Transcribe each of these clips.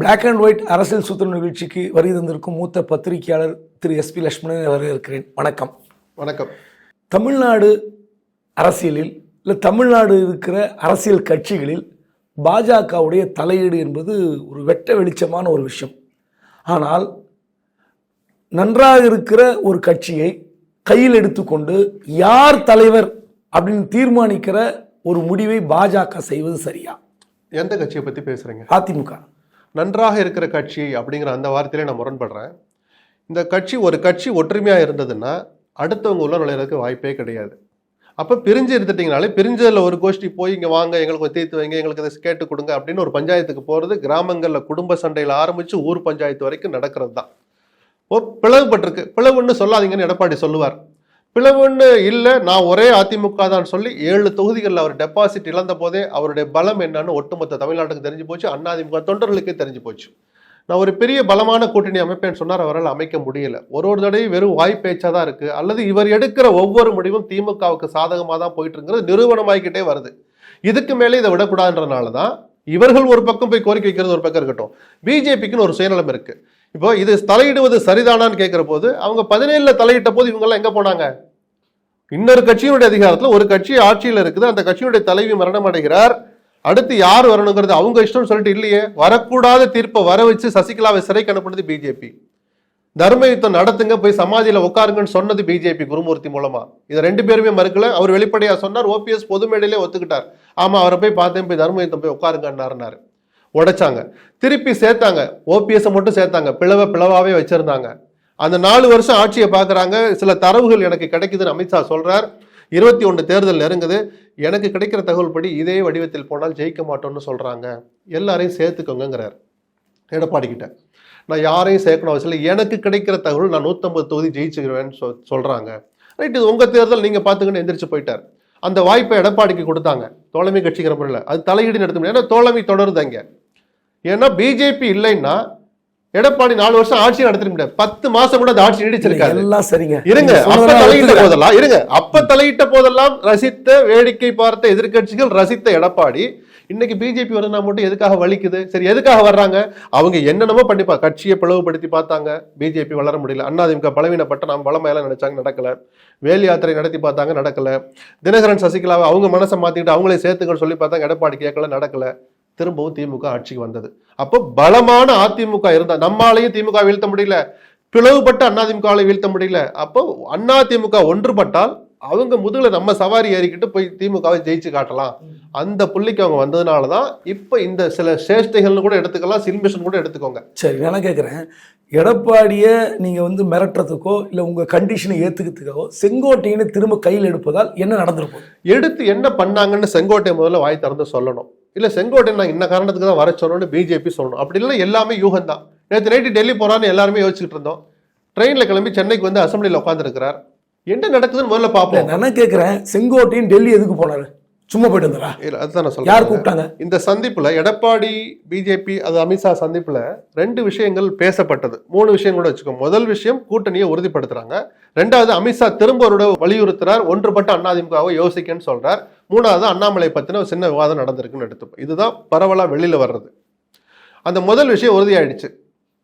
Black and white அரசியல் சூத்திர நிகழ்ச்சிக்கு வருகை தந்திருக்கும் மூத்த பத்திரிகையாளர் திரு எஸ்பி லட்சுமணன் வரவேற்கிறேன். வணக்கம். வணக்கம். தமிழ்நாடு அரசியலில் இல்லை தமிழ்நாடு இருக்கிற அரசியல் கட்சிகளில் பாஜகவுடைய தலையீடு என்பது ஒரு வெட்ட வெளிச்சமான ஒரு விஷயம். ஆனால் நன்றாக இருக்கிற ஒரு கட்சியை கையில் எடுத்துக்கொண்டு யார் தலைவர் அப்படின்னு தீர்மானிக்கிற ஒரு முடிவை பாஜக செய்வது சரியா? எந்த கட்சியை பத்தி பேசுறீங்க? அதிமுக. நன்றாக இருக்கிற கட்சி அப்படிங்கிற அந்த வார்த்தையிலே நான் முரண்படுறேன். இந்த கட்சி ஒரு கட்சி ஒற்றுமையாக இருந்ததுன்னா அடுத்தவங்க உள்ள நுழையிறதுக்கு வாய்ப்பே கிடையாது. அப்போ பிரிஞ்சு இருந்துட்டிங்கனாலே பிரிஞ்சதில் ஒரு கோஷ்டி போய் இங்கே வாங்க எங்களுக்கு தீர்த்து வைங்க எங்களுக்கு இதை கேட்டு கொடுங்க அப்படின்னு ஒரு பஞ்சாயத்துக்கு போகிறது கிராமங்களில் குடும்ப சண்டையில் ஆரம்பித்து ஊர் பஞ்சாயத்து வரைக்கும் நடக்கிறது தான் ஓ பிளவுபட்டிருக்கு. பிளவுன்னு சொல்லாதீங்கன்னு எடப்பாடி சொல்லுவார். பிளவுன்னு இல்லை நான் ஒரே அதிமுக தான் சொல்லி ஏழு தொகுதிகளில் அவர் டெபாசிட் இழந்த போதே அவருடைய பலம் என்னன்னு ஒட்டுமொத்த தமிழ்நாட்டுக்கு தெரிஞ்சு போச்சு அதிமுக தொண்டர்களுக்கே தெரிஞ்சு போச்சு. நான் ஒரு பெரிய பலமான கூட்டணி அமைப்பேன்னு சொன்னார் அவரால் அமைக்க முடியல. ஒரு ஒரு தடையும் வெறும் வாய் பேச்சாக தான் இருக்குது அல்லது இவர் எடுக்கிற ஒவ்வொரு முடிவும் திமுகவுக்கு சாதகமாக தான் போயிட்டு இருக்கிறது நிறுவனமாகிக்கிட்டே வருது. இதுக்கு மேலே இதை விடக்கூடாதுன்றனால தான் இவர்கள் ஒரு பக்கம் போய் கோரிக்கை வைக்கிறது ஒரு பக்கம் இருக்கட்டும். பிஜேபிக்குன்னு ஒரு சுயநலம் இருக்குது இப்போ இது தலையிடுவது சரிதானான்னு கேட்குற போது அவங்க பதினேழுல தலையிட்ட போது இவங்கெல்லாம் எங்கே போனாங்க? இன்னொரு கட்சியினுடைய அதிகாரத்தில் ஒரு கட்சி ஆட்சியில் இருக்குது அந்த கட்சியினுடைய தலைவி மரணம் அடைகிறார். அடுத்து யார் வரணுங்கிறது அவங்க இஷ்டம்னு சொல்லிட்டு இல்லையே. வரக்கூடாத தீர்ப்பை வர வச்சு சசிகலாவை சிறைக்கு அனுப்புனது பிஜேபி. தர்ம யுத்தம் நடத்துங்க போய் சமாதியில உட்காருங்கன்னு சொன்னது பிஜேபி குருமூர்த்தி மூலமா. இதை ரெண்டு பேருமே மறுக்கல. அவர் வெளிப்படையா சொன்னார் ஓபிஎஸ் பொது மேடையிலே ஒத்துக்கிட்டார். ஆமா அவரை போய் பார்த்தேன் போய் தர்ம யுத்தம் போய் உட்காருங்கன்னாருனாரு உடைச்சாங்க. திருப்பி சேர்த்தாங்க. ஓபிஎஸ் மட்டும் சேர்த்தாங்க. பிளவ பிளவாவே வச்சிருந்தாங்க. அந்த நாலு வருஷம் ஆட்சியை பார்க்குறாங்க. சில தரவுகள் எனக்கு கிடைக்குதுன்னு அமித்ஷா சொல்கிறார் இருபத்தி ஒன்று தேர்தல் நெருங்குது. எனக்கு கிடைக்கிற தகவல் படி இதே வடிவத்தில் போனால் ஜெயிக்க மாட்டோம்னு சொல்கிறாங்க எல்லாரையும் சேர்த்துக்கோங்கிறார் எடப்பாடி கிட்ட. நான் யாரையும் சேர்க்கணும் அவசியம் இல்லை. எனக்கு கிடைக்கிற தகவல் நான் நூற்றம்பது தொகுதி ஜெயிச்சுக்கிறேன்னு சொல் சொல்கிறாங்க ரைட் இது உங்கள் தேர்தல். நீங்கள் பார்த்துக்கன்னு எந்திரிச்சு போயிட்டார். அந்த வாய்ப்பை எடப்பாடிக்கு கொடுத்தாங்க. தோழமை கட்சிக்கிற முறையில் அது தலையீடு நடத்த முடியாது. ஏன்னா தோழமை தொடருது அங்க. ஏன்னா பிஜேபி இல்லைன்னா எடப்பாடி நாலு வருஷம் ஆட்சி நடத்திட முடியாது. பத்து மாசம் கூட அந்த ஆட்சி நீடிச்சிருக்காது எல்லாம் சரிங்க. இருங்க அப்ப தலையிட்ட. போதெல்லாம் இருங்க. அப்ப தலையிட்ட போதெல்லாம் ரசித்த வேடிக்கை பார்த்த எதிர்க்கட்சிகள் ரசித்த எடப்பாடி இன்னைக்கு பிஜேபி வருதுன்னா மட்டும் எதுக்காக வலிக்குது? சரி எதுக்காக வர்றாங்க? அவங்க என்னென்னமோ பண்ணிப்பா கட்சியை பிளவுபடுத்தி பார்த்தாங்க. பிஜேபி வளர முடியல. அதிமுக பலவீனப்பட்ட நாம் பலமையெல்லாம் நினைச்சாங்க நடக்கல. வேல் யாத்திரை நடத்தி பார்த்தாங்க நடக்கல. தினகரன் சசிகலாவை அவங்க மனசை மாத்திக்கிட்டு அவங்களே சேர்த்துக்கன்னு சொல்லி பார்த்தாங்க எடப்பாடி கேட்கல நடக்கல. திரும்பவும் திமுக ஆட்சிக்கு வந்தது. அப்போ பலமான அதிமுக இருந்தா நம்மாலையும் திமுக வீழ்த்த முடியல. பிளவுபட்ட அதிமுகவை வீழ்த்த முடியல. அப்போ அதிமுக ஒன்றுபட்டால் அவங்க முதுகுல நம்ம சவாரி ஏறிக்கிட்டு போய் திமுகவை ஜெயிச்சு காட்டலாம். அந்த புள்ளிக்கு அவங்க வந்ததுனால தான் இப்போ இந்த சில சேஷ்டைகள்னு கூட எடுத்துக்கலாம் சில்மிஷன் கூட எடுத்துக்கோங்க. சரி நான் கேட்குறேன் எடப்பாடியை நீங்கள் வந்து மிரட்டுறதுக்கோ இல்லை உங்கள் கண்டிஷனை ஏற்றுக்கிறதுக்கோ செங்கோட்டையினை திரும்ப கையில் எடுப்பதால் என்ன நடந்திருக்கும்? எடுத்து என்ன பண்ணாங்கன்னு செங்கோட்டை முதல்ல வாய் திறந்து சொல்லணும். இல்ல செங்கோட்டை நான் இந்த காரணத்துக்கு தான் வர சொன்னோன்னு பிஜேபி சொல்லணும். அப்படி இல்லைன்னா எல்லாமே யூகம் தான் நேற்று நைட்டு டெல்லி போறான்னு எல்லாருமே யோசிச்சுட்டு இருந்தோம். ட்ரெயின்ல கிளம்பி சென்னைக்கு வந்து அசம்பிளியில் உட்காந்துருக்கிறார் என்ன நடக்குதுன்னு முதல்ல பார்ப்போம். நான் என்ன கேட்குறேன் செங்கோட்டையின் டெல்லி எதுக்கு போனாரு? சும்மா போயிட்டு வந்தாரா? இல்ல, அதுதான் நான் யார் சொல்றேன் கூப்பிட்டாங்க? இந்த சந்திப்புல எடப்பாடி பிஜேபி அது அமித்ஷா சந்திப்புல ரெண்டு விஷயங்கள் பேசப்பட்டது. மூணு விஷயம் கூட வச்சுக்கோ. முதல் விஷயம் கூட்டணியை உறுதிப்படுத்துறாங்க. ரெண்டாவது அமித்ஷா திரும்ப ஒரு வலியுறுத்துறார். ஒன்றுபட்ட அதிமுகவை யோசிக்கன்னு சொல்றார். மூணாவது அண்ணாமலை பத்தின ஒரு சின்ன விவாதம் நடந்திருக்குன்னு எடுத்துப்போம். இதுதான் பரவலா வெளியில வர்றது. அந்த முதல் விஷயம் உறுதியாயிடுச்சு.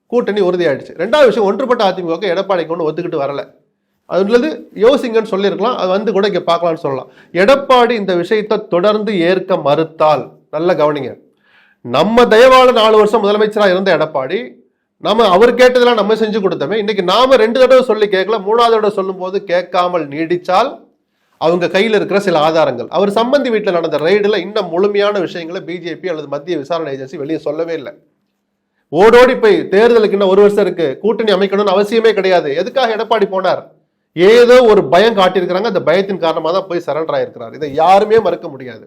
கூட்டணி உறுதியாயிடுச்சு. ரெண்டாவது விஷயம் ஒன்றுபட்ட அதிமுக எடப்பாடிக்கு ஒன்று ஒத்துக்கிட்டு வரல. அல்லது யோசிங்கன்னு சொல்லியிருக்கலாம் அது வந்து கூட இங்கே பார்க்கலாம்னு சொல்லலாம். எடப்பாடி இந்த விஷயத்தை தொடர்ந்து ஏற்க மறுத்தால் நல்ல கவனிங்க. நம்ம தயவால நாலு வருஷம் முதலமைச்சராக இருந்த எடப்பாடி நம்ம அவர் கேட்டதெல்லாம் நம்ம செஞ்சு கொடுத்தோமே இன்னைக்கு நாம ரெண்டு தடவை சொல்லி கேட்கல மூணாவது தடவை சொல்லும்போது கேட்காமல் நீடித்தால் அவங்க கையில் இருக்கிற சில ஆதாரங்கள். அவர் சம்பந்தி வீட்டில் நடந்த ரைடில் இன்னும் முழுமையான விஷயங்களை பிஜேபி அல்லது மத்திய விசாரணை ஏஜென்சி வெளியே சொல்லவே இல்லை. ஓடோடி போய் தேர்தலுக்கு இன்னும் ஒரு வருஷம் இருக்கு கூட்டணி அமைக்கணும்னு அவசியமே கிடையாது. எதுக்காக எடப்பாடி போனார்? ஏதோ ஒரு பயம் காட்டியிருக்கிறாங்க. அந்த பயத்தின் காரணமாக தான் போய் சரண்டர் ஆயிருக்கிறார். இதை யாருமே மறுக்க முடியாது.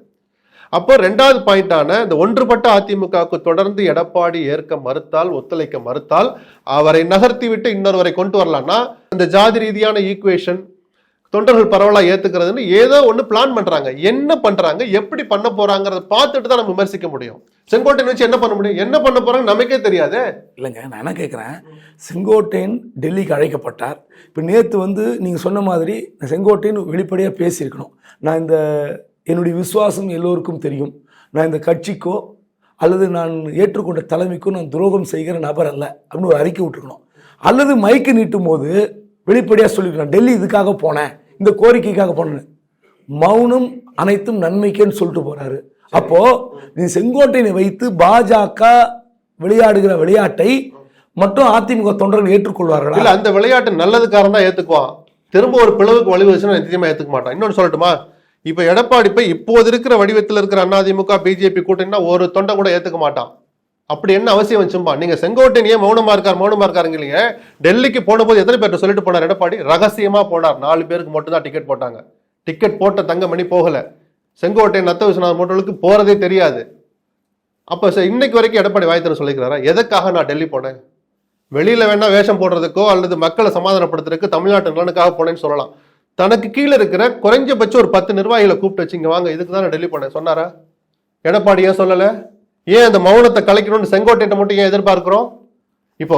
அப்போ ரெண்டாவது பாயிண்டான இந்த ஒன்றுபட்ட அதிமுகவுக்கு தொடர்ந்து எடப்பாடி ஏற்க மறுத்தால் ஒத்துழைக்க மறுத்தால் அவரை நகர்த்தி விட்டு இன்னொருவரை கொண்டு வரலாம்னா அந்த ஜாதி ரீதியான ஈக்குவேஷன் தொண்டர்கள் பரவலாக ஏற்றுக்கிறதுன்னு ஏதோ ஒன்று பிளான் பண்ணுறாங்க என்ன பண்ணுறாங்க எப்படி பண்ண போகிறாங்கிறத பார்த்துட்டு தான் நம்ம விமர்சிக்க முடியும். செங்கோட்டையன் வச்சு என்ன பண்ண முடியும்? என்ன பண்ண போகிறாங்க நமக்கே தெரியாதே. இல்லைங்க நான் என்ன கேட்குறேன் செங்கோட்டையன் டெல்லிக்கு அழைக்கப்பட்டார். இப்போ நேற்று வந்து நீங்கள் சொன்ன மாதிரி செங்கோட்டையன் வெளிப்படையாக பேசியிருக்கணும். நான் இந்த என்னுடைய விசுவாசம் எல்லோருக்கும் தெரியும். நான் இந்த கட்சிக்கோ அல்லது நான் ஏற்றுக்கொண்ட தலைமைக்கும் நான் துரோகம் செய்கிற நபர் அல்ல. அப்படின்னு ஒரு அறிக்கை விட்டுருக்கணும். அல்லது மைக்கு நீட்டும் போது வெளிப்படையாக சொல்லிருக்கலாம் டெல்லி இதுக்காக போனேன். இந்த கோரிக்கைக்காக போனேன்னு. மௌனம் அனைத்தும் நன்மைக்குன்னு சொல்லிட்டு போறாரு. அப்போ நீ செங்கோட்டையினை வைத்து பாஜக விளையாடுகிற விளையாட்டை மட்டும் அதிமுக தொண்டர்கள் ஏற்றுக்கொள்வார்கள்? அந்த விளையாட்டு நல்லதுக்காரன் தான் ஏத்துக்குவான். திரும்ப ஒரு பிளவுக்கு வழிவகுச்சுன்னா நிச்சயமா ஏத்துக்க மாட்டான். இன்னொன்று சொல்லட்டுமா? இப்ப எடப்பாடி போய் இப்போது இருக்கிற வடிவத்தில் இருக்கிற அதிமுக பிஜேபி கூட்டணினா ஒரு தொண்டை கூட ஏத்துக்க மாட்டான். அப்படி என்ன அவசியம் வச்சும்பா? நீங்க செங்கோட்டையன் ஏன் மௌனமா இருக்கார் மௌனமா இருக்காருங்க டெல்லிக்கு போன போது எத்தனை பேர்கிட்ட சொல்லிட்டு போனார் எடப்பாடி? ரகசியமா போனார். நாலு பேருக்கு மட்டும் தான் டிக்கெட் போட்டாங்க. டிக்கெட் போட்ட தங்கமணி போகல. செங்கோட்டையன் நத்த விஸ்வநாத் மோட்டலுக்கு போறதே தெரியாது. அப்ப இன்னைக்கு வரைக்கும் எடப்பாடி வாய்த்தர சொல்லிக்கிறாரா? எதுக்காக நான் டெல்லி போனேன்? வெளியில வேணா வேஷம் போடுறதுக்கோ அல்லது மக்களை சமாதானப்படுத்துறதுக்கு தமிழ்நாட்டு நலனுக்காக போனேன்னு சொல்லலாம். தனக்கு கீழே இருக்கிற குறைஞ்சபட்சம் ஒரு பத்து நிர்வாகிகளை கூப்பிட்டு வச்சுங்க வாங்க இதுக்கு தான் நான் டெல்லி போனேன். சொன்னாரா? எடப்பாடி ஏன் ஏன் அந்த மௌனத்தை கலைக்கணும்னு செங்கோட்டையிட்ட மட்டும் ஏன் எதிர்பார்க்கிறோம்? இப்போ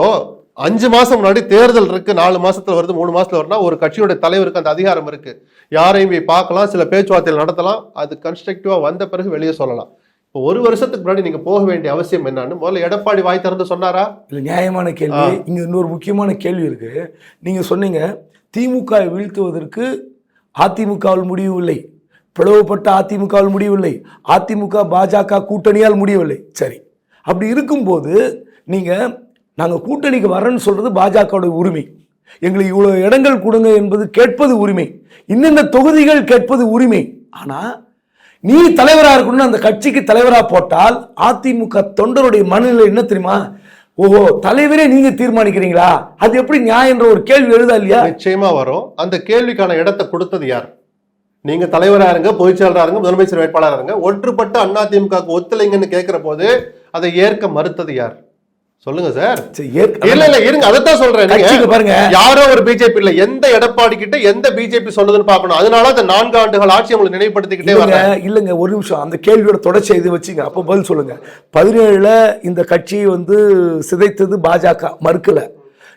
அஞ்சு மாசம் முன்னாடி தேர்தல் இருக்கு நாலு மாசத்துல வருது மூணு மாசத்துல வருதுன்னா ஒரு கட்சியோட தலைவருக்கு அந்த அதிகாரம் இருக்கு. யாரையும் போய் பார்க்கலாம் சில பேச்சுவார்த்தைகள் நடத்தலாம் அது கன்ஸ்ட்ரக்டிவா வந்த பிறகு வெளியே சொல்லலாம். இப்போ ஒரு வருஷத்துக்கு முன்னாடி நீங்க போக வேண்டிய அவசியம் என்னன்னு முதல்ல எடப்பாடி வாய் திறந்து சொன்னாரா? இல்லை நியாயமான கேள்வி. இங்க இன்னொரு முக்கியமான கேள்வி இருக்கு. நீங்க சொன்னீங்க திமுக வீழ்த்துவதற்கு அதிமுகவில் முடியவில்லை பிளவுபட்ட அதிமுகவால் முடியவில்லை. அதிமுக பாஜக கூட்டணியால் முடியவில்லை. சரி. அப்படி இருக்கும்போது நீங்கள் நாங்கள் கூட்டணிக்கு வரேன்னு சொல்கிறது பாஜகவோட உரிமை. எங்களுக்கு இவ்வளோ இடங்கள் கொடுங்க என்பது கேட்பது உரிமை. இந்தந்த தொகுதிகள் கேட்பது உரிமை. ஆனால் நீ தலைவராக இருக்கணும்னு அந்த கட்சிக்கு தலைவராக போட்டால் அதிமுக தொண்டருடைய மனநிலை என்ன தெரியுமா? ஓஹோ தலைவரே நீங்க தீர்மானிக்கிறீங்களா? அது எப்படி நியாயன்ற ஒரு கேள்வி எழுதா இல்லையா? நிச்சயமா வரும். அந்த கேள்விக்கான இடத்தை கொடுத்தது யார்? நீங்க தலைவரா இருங்க பொதுச்செயலரா இருங்க முதலமைச்சர் வேட்பாளரா இருங்க. ஒன்றுபட்ட அதிமுக ஒத்துழைங்கன்னு கேட்கிற போது அதை ஏற்க மறுத்தது யார்? சொல்லுங்க சார். இல்ல இல்ல இருங்க அதைத்தான் சொல்றேன் பாருங்க. யாரோ ஒரு பிஜேபி இல்ல எந்த எடப்பாடி கிட்ட எந்த பிஜேபி சொல்லுதுன்னு பாக்கணும் அதனால அந்த நான்கு ஆண்டுகள் ஆட்சி உங்களுக்கு நினைவுபடுத்திக்கிட்டே இல்லைங்க வரேன் இல்லைங்க ஒரு நிமிஷம். அந்த கேள்வியோட தொடர்ச்சி இது வச்சுங்க. அப்போ பதில் சொல்லுங்க. பதினேழுல இந்த கட்சியை வந்து சிதைத்தது பாஜக. மறுக்கல.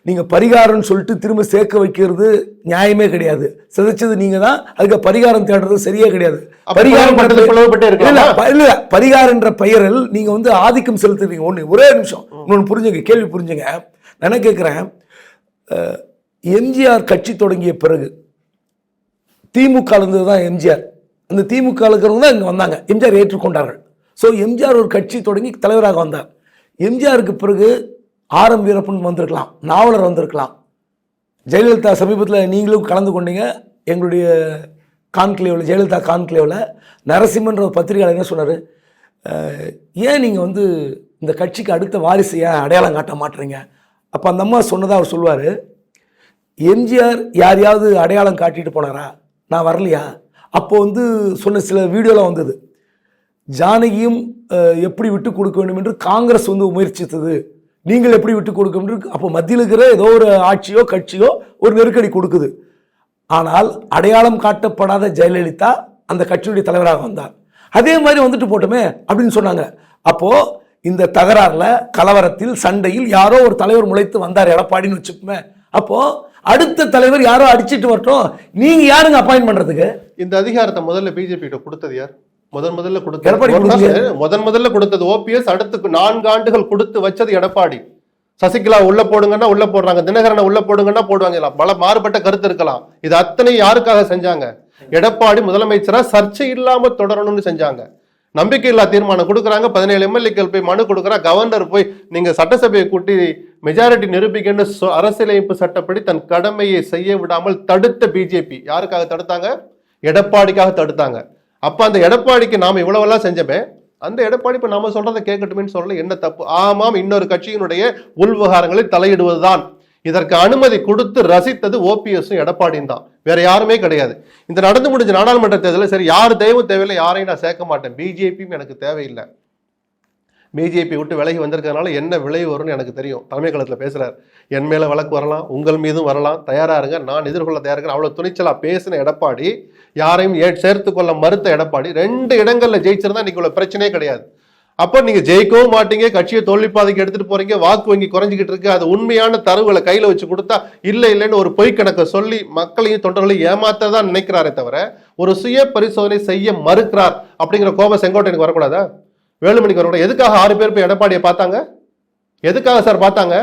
நீங்க பரிகாரம்னு சொல்லிட்டு திரும்ப சேர்க்க வைக்கிறது நியாயமே கிடையாது. சிதைச்சது நீங்க தான் அதுக்கு பரிகாரம் தேடுறது சரியே கிடையாது. பிளவுபட்டே இல்ல, பரிகாரன்ற பெயரில் நீங்க வந்து ஆதிக்கம் செலுத்துறீங்க ஒண்ணு ஒரே நிமிஷம். இன்னொன்று புரிஞ்சுங்க கேள்வி புரிஞ்சுங்க. நான் என்ன கேட்குறேன் எம்ஜிஆர் கட்சி தொடங்கிய பிறகு திமுக இருந்தது தான் எம்ஜிஆர். அந்த திமுக இருக்கிறவங்க தான் இங்கே வந்தாங்க. எம்ஜிஆர் ஏற்றுக்கொண்டார்கள். ஸோ எம்ஜிஆர் ஒரு கட்சி தொடங்கி தலைவராக வந்தார். எம்ஜிஆருக்கு பிறகு ஆர் எம் வீரப்பன் வந்திருக்கலாம் நாவலர் வந்திருக்கலாம். ஜெயலலிதா சமீபத்தில் நீங்களும் கலந்து கொண்டீங்க. எங்களுடைய கான்க்ளேவில் ஜெயலலிதா கான்க்ளேவில் நரசிம்மன்ற ஒரு பத்திரிகையாளர் என்ன சொன்னார்? ஏன் நீங்கள் வந்து இந்த கட்சிக்கு அடுத்த வாரிசு ஏன் அடையாளம் காட்ட மாட்டுறீங்க அப்போ அந்த அம்மா சொன்னதாக அவர் சொல்லுவார். எம்ஜிஆர் யாரையாவது அடையாளம் காட்டிட்டு போனாரா? நான் வரலையா? அப்போ வந்து சொன்ன சில வீடியோலாம் வந்தது. ஜானகியும் எப்படி விட்டு கொடுக்க வேண்டும் என்று காங்கிரஸ் வந்து முயற்சித்தது. நீங்கள் எப்படி விட்டு கொடுக்கணும் அப்போ மத்தியில் இருக்கிற ஏதோ ஒரு ஆட்சியோ கட்சியோ ஒரு நெருக்கடி கொடுக்குது. ஆனால் அடையாளம் காட்டப்படாத ஜெயலலிதா அந்த கட்சியுடைய தலைவராக வந்தார். அதே மாதிரி வந்துட்டு போட்டோமே அப்படின்னு சொன்னாங்க. அப்போது இந்த தகராறில் கலவரத்தில் சண்டையில் யாரோ ஒரு தலைவர் முளைத்து வந்தார் எடப்பாடின்னு வச்சுப்போமே அப்போ அடுத்த தலைவர் யாரோ அடிச்சிட்டு வரட்டும். நீங்க யாருங்க அப்பாயின் பண்றதுக்கு? இந்த அதிகாரத்தை முதல்ல பிஜேபி கிட்ட கொடுத்தது யார்? முதன் முதல்ல கொடுத்தது? முதன் முதல்ல கொடுத்தது ஓபிஎஸ் அடுத்து நான்கு ஆண்டுகள் கொடுத்து வச்சது எடப்பாடி. சசிகலா உள்ள போடுங்கன்னா உள்ள போடுறாங்க தினகரனை உள்ள போடுங்கன்னா போடுவாங்க. பல மாறுபட்ட கருத்து இருக்கலாம். இது அத்தனை யாருக்காக செஞ்சாங்க? எடப்பாடி முதலமைச்சரா சர்ச்சை இல்லாம தொடரணும்னு செஞ்சாங்க. நம்பிக்கையில்லா தீர்மானம் கொடுக்குறாங்க. பதினேழு எம்எல்ஏக்கள் போய் மனு கொடுக்குறா. கவர்னர் போய் நீங்க சட்டசபையை கூட்டி மெஜாரிட்டி நிரூபிக்கன்னு சொ- அரசியலமைப்பு சட்டப்படி தன் கடமையை செய்ய விடாமல் தடுத்த பிஜேபி. யாருக்காக தடுத்தாங்க? எடப்பாடிக்காக தடுத்தாங்க. அப்போ அந்த எடப்பாடிக்கு நாம் இவ்வளவெல்லாம் செஞ்சமே அந்த எடப்பாடி இப்போ நாம சொல்றதை கேட்கட்டுமேன்னு சொல்லல என்ன தப்பு? ஆமாம் இன்னொரு கட்சியினுடைய உள்விவகாரங்களில் தலையிடுவதுதான். இதற்கு அனுமதி கொடுத்து ரசித்தது ஓபிஎஸும் எடப்பாடியும் தான். வேற யாருமே கிடையாது. இந்த நடந்து முடிஞ்ச நாடாளுமன்ற தேர்தலில் சரி யார் தெய்வம் தேவையில்லை யாரையும் நான் சேர்க்க மாட்டேன். பிஜேபியும் எனக்கு தேவையில்லை. பிஜேபி விட்டு விலகி வந்திருக்கிறதுனால என்ன விளைவு வரும்னு எனக்கு தெரியும். தலைமை களத்தில் பேசுகிறார் என் மேலே வழக்கு வரலாம் உங்கள் மீதும் வரலாம். தயாராக இருங்க. நான் எதிர்கொள்ள தயாரா அவ்வளோ துணிச்சலாக பேசின எடப்பாடி யாரையும் சேர்த்து கொள்ள மறுத்த எடப்பாடி ரெண்டு இடங்கள்ல ஜெயிச்சிருந்தா இன்னைக்கு உள்ள பிரச்சனையே கிடையாது. அப்போ நீங்க ஜெயிக்கவும் மாட்டீங்க கட்சியை தோல்விப்பாதைக்கு எடுத்துட்டு போறீங்க வாக்கு வங்கி குறைஞ்சிக்கிட்டு இருக்கு அது உண்மையான தரவுகளை கையில வச்சு கொடுத்தா இல்லை இல்லைன்னு ஒரு பொய் கணக்கை சொல்லி மக்களையும் தொண்டர்களையும் ஏமாத்ததான் நினைக்கிறாரே தவிர ஒரு சுய பரிசோதனை செய்ய மறுக்கிறார் அப்படிங்கிற கோபம் செங்கோட்டையனுக்கு வரக்கூடாதா? வேலுமணிக்கு வரக்கூடாது? எதுக்காக ஆறு பேர் போய் எடப்பாடியை பார்த்தாங்க? எதுக்காக சார் பார்த்தாங்க?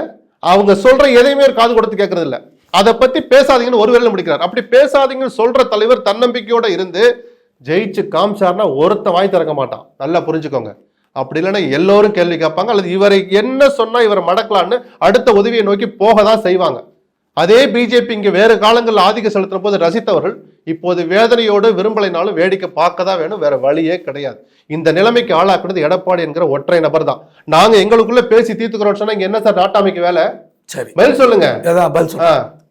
அவங்க சொல்ற எதையுமே காது கொடுத்து கேட்கறது இல்லை அதை பத்தி பேசாதீங்கன்னு ஒரு வேலை முடிக்கிறார். அப்படி பேசாதீங்கன்னு சொல்ற தலைவர் தன்னம்பிக்கையோட இருந்து ஜெயிச்சு காமிச்சார்னா ஒருத்த வாய் திறக்க மாட்டான். நல்லா புரிஞ்சுக்கோங்க. அப்படி இல்லைன்னா எல்லோரும் கேள்வி கேட்பாங்க. அல்லது இவரை என்ன சொன்னா இவரை மடக்கலான்னு அடுத்த உதவியை நோக்கி போக தான் செய்வாங்க. அதே பிஜேபி இங்க வேறு காலங்களில் ஆதிக்கம் செலுத்தின போது ரசித்தவர்கள் இப்போது வேதனையோடு விரும்பலைனாலும் வேடிக்கை பார்க்க தான் வேணும். வேற வழியே கிடையாது. இந்த நிலைமைக்கு ஆளாக்குனது எடப்பாடி என்கிற ஒற்றை நபர் தான். நாங்க எங்களுக்குள்ள பேசி தீர்த்துக்கிறோம் சொன்னா இங்க என்ன சார் நாட்டாமைக்கு வேலை? சரி. பதில் சொல்லுங்க. பதில்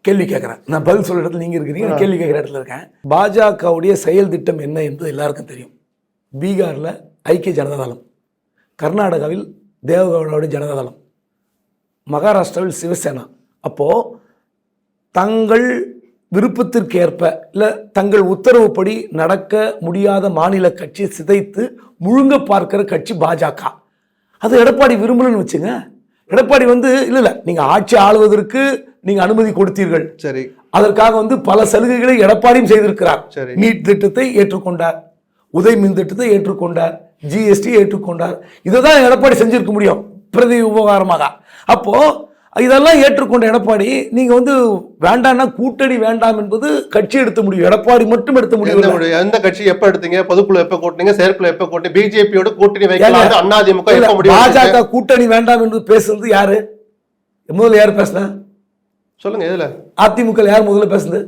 கேள்வி கேட்குறேன் நான் பதில் சொல்ற இடத்துல நீங்க இருக்கிறீங்க நான் கேள்வி கேட்குற இடத்துல இருக்கேன். பாஜகவுடைய செயல் திட்டம் என்ன என்பது எல்லாருக்கும் தெரியும். பீகார்ல ஐக்கிய ஜனதாதளம் கர்நாடகாவில் தேவகவுடாவுடைய ஜனதாதளம் மகாராஷ்டிராவில் சிவசேனா. அப்போ தங்கள் விருப்பத்திற்கு ஏற்ப இல்லை தங்கள் உத்தரவுப்படி நடக்க முடியாத மாநில கட்சி சிதைத்து முழுங்க பார்க்கிற கட்சி பாஜக. அது எடப்பாடி விரும்பலன்னு வச்சுங்க. எடப்பாடி வந்து இல்லை இல்லை நீங்கள் ஆட்சி ஆளுவதற்கு நீங்கள் அனுமதி கொடுத்தீர்கள். சரி. அதற்காக வந்து பல சலுகைகளை எடப்பாடியும் செய்திருக்கிறார். நீட் திட்டத்தை ஏற்றுக்கொண்டார். உதய் மின் திட்டத்தை ஏற்றுக்கொண்டார். ஜிஎஸ்டி ஏற்றுக்கொண்டார். இதை தான் எடப்பாடி செஞ்சிருக்க முடியும். பிரதி உபகாரமாக. அப்போ இதெல்லாம் ஏற்றுக்கொண்ட எடப்பாடி நீங்க வந்து வேண்டாம்னா கூட்டணி வேண்டாம் என்பது கட்சி எடுத்த முடியும் எடப்பாடி மட்டும் எடுத்த முடியும் எந்த கட்சி எப்ப எடுத்தீங்க? பொதுக்குழு எப்ப கூட்டினீங்க? செயற்குழு எப்ப கூட்டி? பிஜேபியோட கூட்டணி வைக்கலாம் முடிவு பாஜக? கூட்டணி வேண்டாம் என்று பேசுறது யாரு? முதல்ல யார் பேசுனா? சொல்லுங்க எதுல? அதிமுக யார் முதல்ல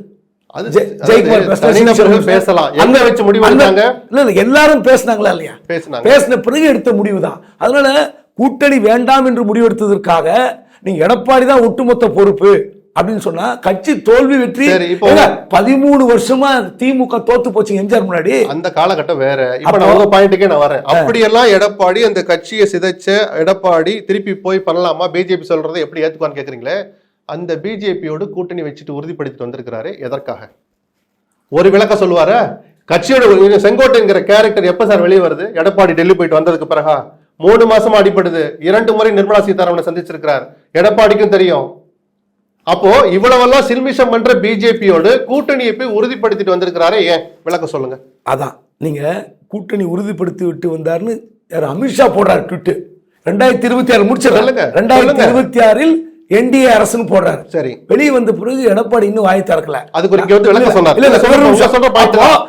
அது ஜெயக்குமார் சிவசேனா பேசலாம். அந்த- வச்சு முடிவு இல்ல இல்ல எல்லாரும் பேசுனாங்களா இல்லையா? பேசின பிறகு எடுத்த முடிவு தான் அதனால கூட்டணி வேண்டாம் என்று முடிவெடுத்ததற்காக நீங்க எடப்பாடி தான் ஒட்டுமொத்த பொறுப்பு அப்படின்னு சொன்னா கட்சி தோல்வி வெற்றி. பதிமூணு வருஷமா திமுக தோத்து போச்சு எம்ஜிஆர் முன்னாடி. அந்த காலகட்டம் வேற. இப்ப நான் உங்க பாயிண்ட்டுக்கே நான் வரேன். அப்படியெல்லாம் எடப்பாடி அந்த கட்சியை சிதைச்ச எடப்பாடி திருப்பி போய் பண்ணலாமா? பிஜேபி சொல்றதை எப்படி ஏத்துக்குவான்னு கேக்குறீங்களே? அந்த பிஜேபியோடு கூட்டணி வச்சுட்டு உறுதிப்படுத்திட்டு வந்திருக்கிறாரு எதற்காக? ஒரு விளக்கம் சொல்லுவாரா? கட்சியோட செங்கோட்டைங்கிற கேரக்டர் எப்ப சார் வெளியே வருது? எடப்பாடி டெல்லி போயிட்டு வந்ததுக்கு பிறகா? மூணு மாசமா அடிப்படுது இரண்டு முறை நிர்மலா சீதாராமனை சந்திச்சிருக்கிறார். எடப்பாடிக்கும் தெரியும். அப்போ இவ்வளவெல்லாம் சில்மிஷம் பண்ற பிஜேபியோடு கூட்டணியை போய் உறுதிப்படுத்திட்டு வந்திருக்கிறாரே ஏன்? விளக்கம் சொல்லுங்க. அதான். நீங்க கூட்டணி உறுதிப்படுத்தி விட்டு வந்தாருன்னு யார் அமித்ஷா போடுறாரு ட்விட்டு. ரெண்டாயிரத்தி இருபத்தி ஆறு சொல்லுங்க, ரெண்டாயிரத்தி. இருபத்தி ஆறில் என்டிஏ அரசுன்னு போடுறாரு. சரி. வெளியே வந்த பிறகு எடப்பாடி இன்னும் வாய் திறக்கல. அதுக்கு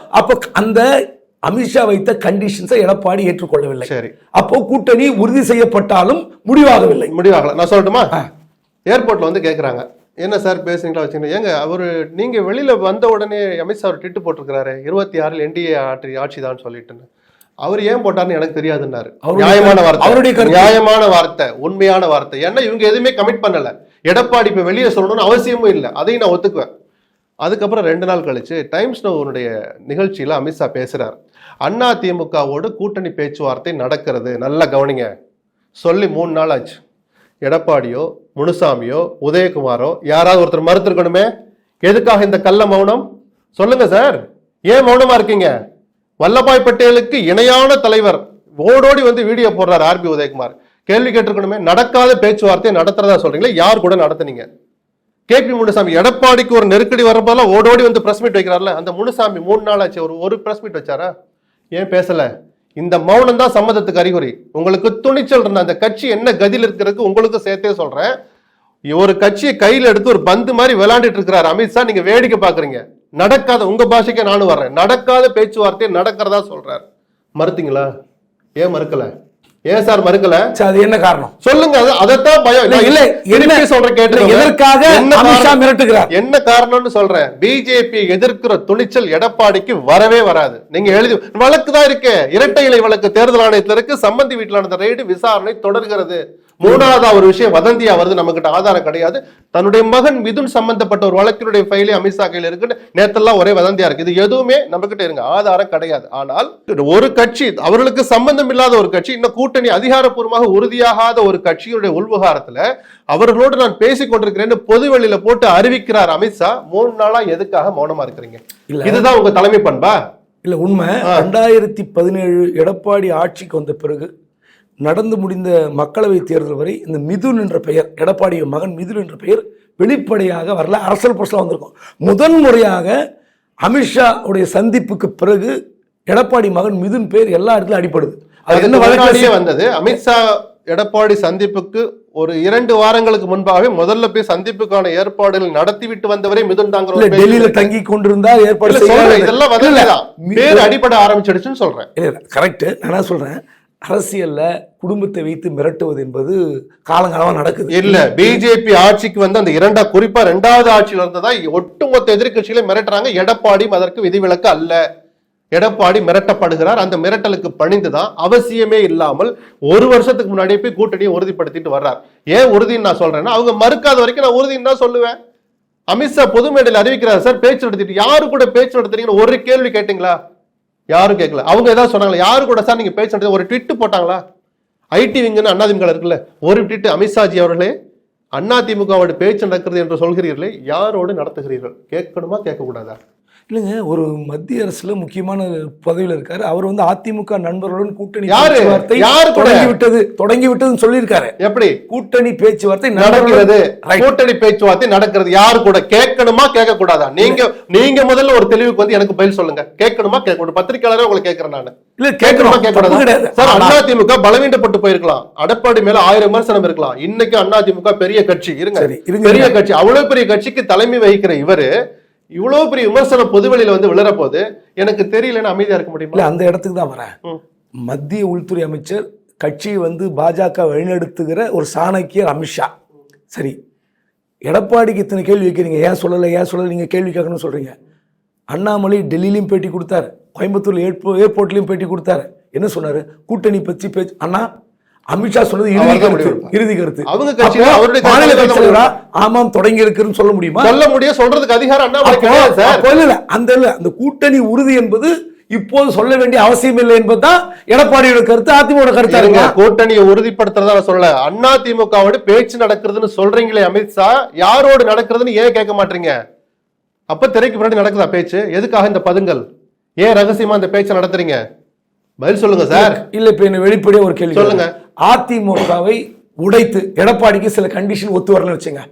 அப்போ அந்த அமித்ஷா வைத்த கண்டிஷன்ஸை எடப்பாடி ஏற்றுக்கொள்ளவில்லை. சரி. அப்போ கூட்டணி உறுதி செய்யப்பட்டாலும் முடிவாகவில்லை. முடிவாகல. நான் சொல்லட்டுமா? ஏர்போர்ட்ல வந்து கேக்குறாங்க. என்ன சார் பேசுறீங்களா வச்சுக்கணும் ஏங்க அவரு நீங்க வெளியில வந்த உடனே அமித்ஷா அவர் டிட்டு போட்டிருக்கிறாரு. இருபத்தி ஆறில் என்டிஏ ஆட்சி ஆட்சி தான் சொல்லிட்டுன்னு. அவர் ஏன் போட்டார்னு எனக்கு தெரியாதுன்னாரு. நியாயமான வார்த்தை. அவருடைய. நியாயமான வார்த்தை உண்மையான வார்த்தை. ஏன்னா இவங்க எதுவுமே கமிட் பண்ணல. எடப்பாடி இப்ப வெளியே சொல்லணும்னு அவசியமும் இல்லை. அதையும் நான் ஒத்துக்குவேன். அதுக்கப்புறம் ரெண்டு நாள் கழிச்சு டைம்ஸ் நோவுடைய நிகழ்ச்சியில அமித்ஷா பேசுறார். அண்ணா திமுகவோடு கூட்டணி பேச்சுவார்த்தை நடக்கிறது. நல்லா கவனிங்க. சொல்லி மூணு நாள் ஆச்சு. எடப்பாடியோ முனுசாமியோ உதயகுமாரோ யாராவது ஒருத்தர் மறுத்திருக்கணுமே? எதுக்காக இந்த கள்ள மௌனம்? சொல்லுங்க சார். ஏன் மௌனமா இருக்கீங்க? வல்லபாய் பட்டேலுக்கு இணையான தலைவர். ஓடோடி வந்து வீடியோ போடுறார் ஆர்பி உதயகுமார். கேள்வி கேட்டிருக்கணுமே நடக்காத பேச்சுவார்த்தை நடத்துறதா சொல்றீங்களே யார் கூட நடத்துனீங்க? கேபி முனுசாமி எடப்பாடிக்கு ஒரு நெருக்கடி வரப்போதெல்லாம் ஓடோடி வந்து பிரஸ் மீட் வைக்கிறார்ல அந்த முனுசாமி மூணு நாள் ஆச்சு ஒரு ஒரு பிரஸ் மீட் வச்சாரா? ஏன் பேசல? இந்த மௌனம் தான் சம்மதத்துக்கு அறிகுறி. உங்களுக்கு துணிச்சல் இருந்த அந்த கட்சி என்ன கதியில் இருக்கிறதுக்கு உங்களுக்கு சேர்த்தே சொல்றேன். ஒரு கட்சியை கையில் எடுத்து ஒரு பந்து மாதிரி விளையாண்டுட்டு இருக்கிறார் அமித்ஷா நீங்க வேடிக்கை பாக்குறீங்க. நடக்காத உங்க பாஷைக்கே நானும் வர்றேன். நடக்காத பேச்சுவார்த்தை நடக்கிறதா சொல்றார். மறுத்தீங்களா? ஏன் மறுக்கல? ஏன் சார் மறுக்கல? அது என்ன காரணம்? சொல்லுங்க அது அதைத்தான் பயம். இல்ல, என்ன- சொல்றேன் கேட்டுக்கோங்க. எதற்காக என்ன அமித்ஷா? மிரட்டுகிறார்? என்ன காரணம்னு சொல்றேன். பிஜேபி எதிர்க்கிற துணிச்சல் எடப்பாடிக்கு வரவே வராது. நீங்க எழுதி வழக்கு தான் இருக்கு. இரட்டை இலை வழக்கு தேர்தல் ஆணையத்துல இருக்கு. சம்பந்தி வீட்டுல நடந்த ரெய்டு விசாரணை தொடர்கிறது. மூணாவதா ஒரு விஷயம் வதந்தியா வருது நம்ம கிட்ட ஆதாரம் கிடையாது. தன்னுடைய மகன் மிதுன் சம்பந்தப்பட்ட ஒரு வழக்கினுடைய ஃபைலே அமித்ஷா கையில இருக்கு நேத்தெல்லாம் ஒரே வதந்தியா இருக்கு. இது எதுவுமே நம்ம கிட்ட இருங்க ஆதாரம் கிடையாது. ஆனால் ஒரு கட்சி அவர்களுக்கு சம்பந்தம் இல்லாத ஒரு கட்சி இன்னும் கூட்டணி அதிகாரப்பூர்வமாக உறுதியாகாத ஒரு கட்சியுடைய உள்விவகாரத்துல அவர்களோடு நான் பேசிக் கொண்டிருக்கிறேன்னு பொது வெளியில போட்டு அறிவிக்கிறார் அமித்ஷா மூணு நாளா எதுக்காக மௌனமா இருக்கிறீங்க. இதுதான் உங்க தலைமை பண்பா? இல்ல உண்மை. ரெண்டாயிரத்தி பதினேழு எடப்பாடி ஆட்சிக்கு வந்த பிறகு நடந்து முடிந்த மக்களவை தேர்தல் வரை இந்த மிதுன் என்ற பெயர் எடப்பாடி மகன் மிதுன் என்ற பெயர் வெளிப்படையாக வரல. அரசியல் புரட்சியில் வந்திருக்கும். முதன் முறையாக அமித்ஷா உடைய சந்திப்புக்கு பிறகு எடப்பாடி மகன் மிதுன் பேர் எல்லா இடத்துலையும் அடிப்படுது அது என்ன முன்னாடியே வழக்கு வந்தது. அமித்ஷா எடப்பாடி சந்திப்புக்கு ஒரு இரண்டு வாரங்களுக்கு முன்பாகவே முதல்ல போய் சந்திப்புக்கான ஏற்பாடுகள் நடத்திவிட்டு வந்தவரே மிதுன் பேச்சு டெல்லியில. தங்கி கொண்டிருந்தால் ஏற்பாடு. இதெல்லாம். மீ- பேர் அடிபட ஆரம்பிச்சிடுச்சுன்னு சொல்றேன். கரெக்ட் நான் சொல்றேன்? அரசியல்ல குடும்பத்தை வைத்து மிரட்டுவது என்பது காலங்காலமாக நடக்குது. இல்ல பிஜேபி ஆட்சிக்கு வந்து அந்த இரண்டா குறிப்பா ரெண்டாவது ஆட்சியில் இருந்ததா ஒட்டுமொத்த எதிர்கட்சிகளை மிரட்டுறாங்க. எடப்பாடி அதற்கு விதிவிலக்கு அல்ல. எடப்பாடி மிரட்டப்படுகிறார். அந்த மிரட்டலுக்கு பணிந்துதான் அவசியமே இல்லாமல் ஒரு வருஷத்துக்கு முன்னாடியே போய் கூட்டணியை உறுதிப்படுத்திட்டு வர்றார். ஏன் உறுதின்னு நான் சொல்றேன்னா அவங்க மறுக்காத வரைக்கும் நான் உறுதின்னு தான் சொல்லுவேன். அமித்ஷா பொது மேடையில் அறிவிக்கிறார் சார் பேச்சு நடத்திட்டு யாரு கூட பேச்சு நடத்துறீங்கன்னு ஒரு கேள்வி கேட்டீங்களா? யாரும் கேட்கல. அவங்க ஏதாவது சொன்னாங்களா? யாரு கூட சார் நீங்கள் பேசுறது ஒரு ட்விட் போட்டாங்களா? ஐடி விங்குன்னு அண்ணாதிமுக இருக்குல்ல. ஒரு ட்விட்டு அமித்ஷாஜி அவர்களே அதிமுகவோட பேச்சு நடக்கிறது என்று சொல்கிறீர்களே யாரோடு நடத்துகிறீர்கள்? கேட்கணுமா? கேட்கக்கூடாதா? இல்லைங்க ஒரு மத்திய அரசுல முக்கியமான பதவியில இருக்காரு. அவர் வந்து அதிமுக நண்பர்களுடன் கூட்டணி யாரு? பேச்சுவார்த்தை? தொடங்கி விட்டது தொடங்கி விட்டதுன்னு சொல்லியிருக்காரு. எப்படி? கூட்டணி பேச்சுவார்த்தை நடக்கிறது. கூட்டணி பேச்சுவார்த்தை நடக்கிறது. யாரு கூட? கேட்கணுமா கேட்க கூடாதா நீங்க நீங்க முதல்ல ஒரு தெளிவுக்கு வந்து எனக்கு பதில் சொல்லுங்க. கேட்கணுமா கேட்க ஒரு பத்திரிக்கையாளரே உங்களை கேட்கிறேன் நானு. இல்ல கேட்கணுமா கிடையாது. சார் அதிமுக பலவீனப்பட்டு போயிருக்கலாம். அடப்பாடி மேல ஆயிரம் விமர்சனம் இருக்கலாம். இன்னைக்கு அதிமுக பெரிய கட்சி. இருங்க. பெரிய கட்சி. அவ்வளவு பெரிய கட்சிக்கு தலைமை வகிக்கிற இவரு இவ்வளவு பெரிய விமர்சனம் பொதுவெளியில வந்து விழற போது எனக்கு தெரியலன்னு அமைதியா இருக்க முடியுமா? அந்த இடத்துக்கு தான் வரேன். மத்திய உள்துறை அமைச்சர் கட்சியை வந்து பாஜக வழிநடத்துகிற ஒரு சாணக்கியர் அமித்ஷா. சரி எடப்பாடிக்கு இத்தனை கேள்வி வைக்கிறீங்க? ஏன் சொல்லலை ஏன் சொல்லலை? நீங்கள் கேள்வி கேட்கணும்னு சொல்கிறீங்க அண்ணாமலை டெல்லியிலையும் பேட்டி கொடுத்தாரு. கோயம்புத்தூர் ஏர்போ ஏர்போர்ட்லையும் பேட்டி கொடுத்தாரு. என்ன சொன்னாரு? கூட்டணி பற்றி பேச்சு அண்ணா அமித்ஷா சொன்னது இறுதி கருத்து. இறுதி கருத்து. அவங்க கட்சியில அவருடைய மாநில தலைவரா ஆமாம் தொடங்கி இருக்குன்னு சொல்ல முடியுமா? சொல்ல முடியும் சொல்றதுக்கு அதிகாரம் அண்ணாமலை அந்த இல்ல அந்த கூட்டணி உறுதி என்பது இப்போது சொல்ல வேண்டிய அவசியம் இல்லை என்பதுதான் எடப்பாடியோட கருத்து அதிமுக கருத்தா இருங்க கூட்டணியை உறுதிப்படுத்துறதா நான் சொல்லல. அண்ணா திமுகவோட பேச்சு நடக்குதுன்னு சொல்றீங்களே அமித்ஷா யாரோடு நடக்குதுன்னு ஏன் கேட்க மாட்டீங்க? அப்ப திரைக்கு முன்னாடி நடக்குதா பேச்சு? எதுக்காக இந்த பதுங்கல்? ஏன் ரகசியமா இந்த பேச்சை நடத்துறீங்க? பதில் சொல்லுங்க சார். இல்ல இப்ப என்ன வெளிப்படையா ஒரு கேள்வி சொல்லுங்க. அதிமுகவை உடைத்து எடப்பாடிக்கு சில கண்டிஷன் ஒத்து வரலன்னு வச்சுங்க.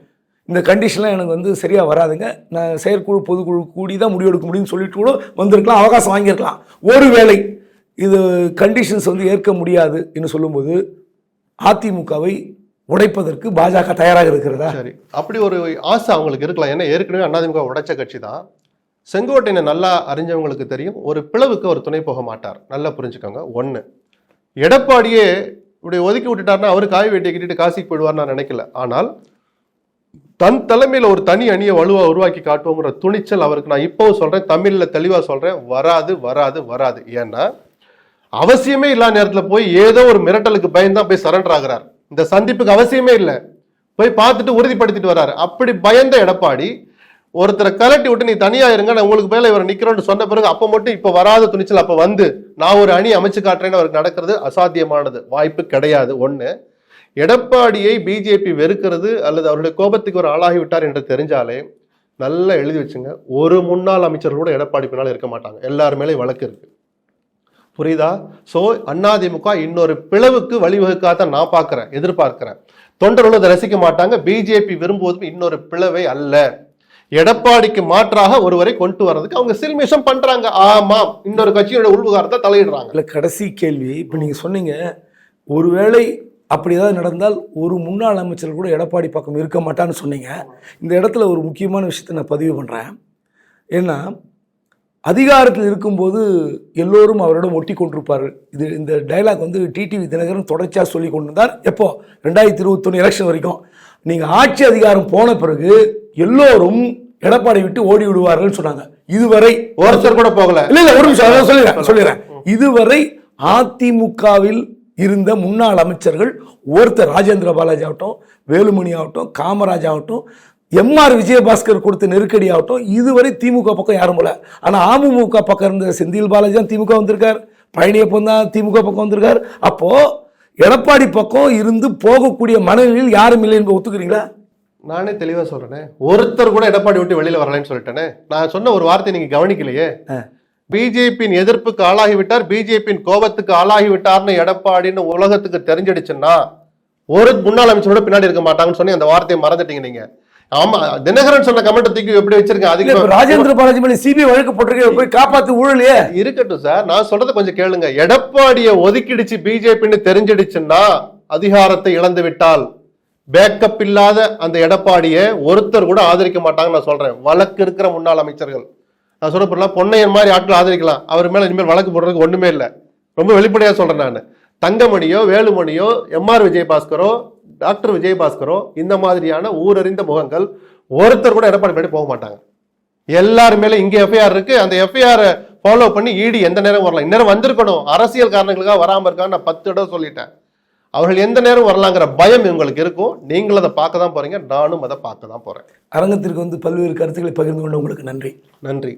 இந்த கண்டிஷன்லாம் எனக்கு வந்து சரியாக வராதுங்க. நான் செயற்குழு பொதுக்குழு கூடி தான் முடிவெடுக்க முடியும்னு சொல்லிட்டு கூட வந்திருக்கலாம் அவகாசம் வாங்கியிருக்கலாம். ஒருவேளை இது கண்டிஷன்ஸ் வந்து ஏற்க முடியாது என்று சொல்லும்போது அதிமுகவை உடைப்பதற்கு பாஜக தயாராக இருக்கிறதா? சரி. அப்படி ஒரு ஆசை அவங்களுக்கு இருக்கலாம். ஏன்னா ஏற்கனவே அதிமுக உடைச்ச கட்சி தான். செங்கோட்டையனை நல்லா அறிஞ்சவங்களுக்கு தெரியும். ஒரு பிளவுக்கு அவர் துணை போக மாட்டார். நல்லா புரிஞ்சுக்கோங்க. ஒன்று எடப்பாடியே இப்படி ஒதுக்கி விட்டுட்டார்னா அவர் காய் வெட்டியை கட்டிட்டு காசிக்கு போயிடுவார்னு நான் நினைக்கல. ஆனால் தன் தலைமையில் ஒரு தனி அணியை வலுவாக உருவாக்கி காட்டுவோங்கிற துணிச்சல் அவருக்கு நான் இப்பவும் சொல்கிறேன் தமிழில் தெளிவாக சொல்கிறேன் வராது வராது வராது. ஏன்னா அவசியமே இல்லாத நேரத்தில் போய் ஏதோ ஒரு மிரட்டலுக்கு பயந்தான் போய் சரண்டர் ஆகிறார். இந்த சந்திப்புக்கு அவசியமே இல்லை. போய் பார்த்துட்டு உறுதிப்படுத்திட்டு வர்றாரு அப்படி பயந்த எடப்பாடி ஒருத்தரை கலட்டி விட்டு நீ தனியாக இருங்க நான் உங்களுக்கு மேலே இவர் நிற்கிறோன்னு சொன்ன பிறகு அப்போ மட்டும் இப்போ வராத துணிச்சல் அப்போ வந்து நான் ஒரு அணி அமைச்சு காட்டுறேன்னு அவருக்கு நடக்கிறது அசாத்தியமானது. வாய்ப்பு கிடையாது. ஒன்று எடப்பாடியை பிஜேபி வெறுக்கிறது அல்லது அவருடைய கோபத்துக்கு ஒரு ஆளாகி விட்டார் என்று தெரிஞ்சாலே நல்லா எழுதி வச்சுங்க. ஒரு முன்னாள் அமைச்சர் கூட எடப்பாடி பின்னால் இருக்க மாட்டாங்க. எல்லார் மேலே வழக்கு இருக்கு. புரியுதா? ஸோ அதிமுக இன்னொரு பிளவுக்கு வழிவகுக்காதான் நான் பார்க்குறேன் எதிர்பார்க்கிறேன். தொண்டர்களும் அதை ரசிக்க மாட்டாங்க. பிஜேபி விரும்புவதும் இன்னொரு பிளவை அல்ல. எடப்பாடிக்கு மாற்றாக ஒருவரை கொண்டு வர்றதுக்கு அவங்க சில்மிஷம் பண்றாங்க. ஆமாம். இன்னொரு கட்சியோட உள்விகாரத்தை தலையிடுறாங்க. இல்லை கடைசி கேள்வி இப்போ நீங்கள் சொன்னீங்க ஒருவேளை அப்படி ஏதாவது நடந்தால் ஒரு முன்னாள் அமைச்சர் கூட எடப்பாடி பக்கம் இருக்க மாட்டான்னு சொன்னீங்க. இந்த இடத்துல ஒரு முக்கியமான விஷயத்தை நான் பதிவு பண்ணுறேன் ஏன்னா அதிகாரத்தில் இருக்கும்போது எல்லோரும் அவரிடம் ஒட்டி கொண்டிருப்பார்கள். இது இந்த டயலாக் வந்து டிடிவி தினகரன் தொடர்ச்சியாக சொல்லி கொண்டிருந்தார். எப்போ? ரெண்டாயிரத்தி இருபத்தொன்று எலெக்ஷன் வரைக்கும். நீங்கள் ஆட்சி அதிகாரம் போன பிறகு எல்லோரும் எடப்பாடி விட்டு ஓடி விடுவார்கள்னு சொன்னாங்க. இதுவரை ஒருத்தர் கூட போகல. இல்ல இல்ல ஒரு நிமிஷம் அதான் சொல்லிடுறேன் சொல்லிடுறேன். இதுவரை அதிமுகவில் இருந்த முன்னாள் அமைச்சர்கள் ஒருத்தர் ராஜேந்திர பாலாஜி ஆகட்டும் வேலுமணி ஆகட்டும் காமராஜ் ஆகட்டும் எம்ஆர் விஜயபாஸ்கர் கொடுத்த நெருக்கடி ஆகட்டும் இதுவரை திமுக பக்கம் யாரும் போல. ஆனா அமமுக பக்கம் இருந்த செந்தில் பாலாஜி தான் திமுக வந்திருக்கார். பழனியப்பன் தான் திமுக பக்கம் வந்திருக்கார். அப்போ எடப்பாடி பக்கம் இருந்து போகக்கூடிய மனநிலையில் யாரும் இல்லை என்று ஒத்துக்கிறீங்களா? நானே தெளிவா சொல்றேனே. ஒருத்தர் கூட எடப்பாடி விட்டு வெளியில வரலன்னு சொல்லிட்டேனே. நான் சொன்ன ஒரு வார்த்தை நீங்க கவனிக்கலையே. பிஜேபியின் எதிர்ப்புக்கு ஆளாகி விட்டார் பிஜேபியின் கோபத்துக்கு ஆளாகி விட்டார்னு எடப்பாடின்னு உலகத்துக்கு தெரிஞ்சிடுச்சுன்னா ஒரு முன்னாள் அமைச்சரோட பின்னாடி இருக்க மாட்டாங்கன்னு சொல்லி அந்த வார்த்தையை மறந்துட்டீங்க நீங்க. ஆமா தினகரன் சொன்ன கமெண்ட் தூக்கி எப்படி வச்சிருக்கேன் அதுக்கு ராஜேந்திர பாலாஜி மேல சிபிஐ வழக்கு போட்டிருக்க போய் காப்பாத்து ஊழலையே. இருக்கட்டும் சார் நான் சொல்றத கொஞ்சம் கேளுங்க. எடப்பாடிய ஒதுக்கிடுச்சு பிஜேபின்னு தெரிஞ்சிடுச்சுன்னா அதிகாரத்தை இழந்து விட்டால் பேக்கப் இல்லாத அந்த எடப்பாடியை ஒருத்தர் கூட ஆதரிக்க மாட்டாங்கன்னு நான் சொல்றேன். வழக்கு இருக்கிற முன்னாள் அமைச்சர்கள். நான் சொல்ல போறேன் பொன்னையன் மாதிரி ஆட்கள் ஆதரிக்கலாம். அவர் மேல இனிமேல் வழக்கு போடுறதுக்கு ஒண்ணுமே இல்லை. ரொம்ப வெளிப்படையா சொல்றேன் நான். தங்கமணியோ வேலுமணியோ எம்ஆர் விஜயபாஸ்கரோ டாக்டர் விஜயபாஸ்கரோ இந்த மாதிரியான ஊரறிந்த முகங்கள் ஒருத்தர் கூட எடப்பாடி படி போக மாட்டாங்க. எல்லார் மேலே இங்கே எஃப்ஐஆர் இருக்கு. அந்த எஃப்ஐஆர் ஃபாலோ பண்ணி இடி எந்த நேரம் வரலாம் இந்நேரம் வந்திருக்கணும். அரசியல் காரணங்களுக்காக வராமல் இருக்கான்னு நான் பத்து இடம் சொல்லிட்டேன். அவர்கள் எந்த நேரம் வரலாங்கிற பயம் இவங்களுக்கு இருக்கும். நீங்களும் அதை பார்க்க தான் போறீங்க. நானும் அதை பார்க்க தான் போறேன். அரங்கத்திற்கு வந்து பல்வேறு கருத்துக்களை பகிர்ந்து கொண்ட உங்களுக்கு நன்றி. நன்றி.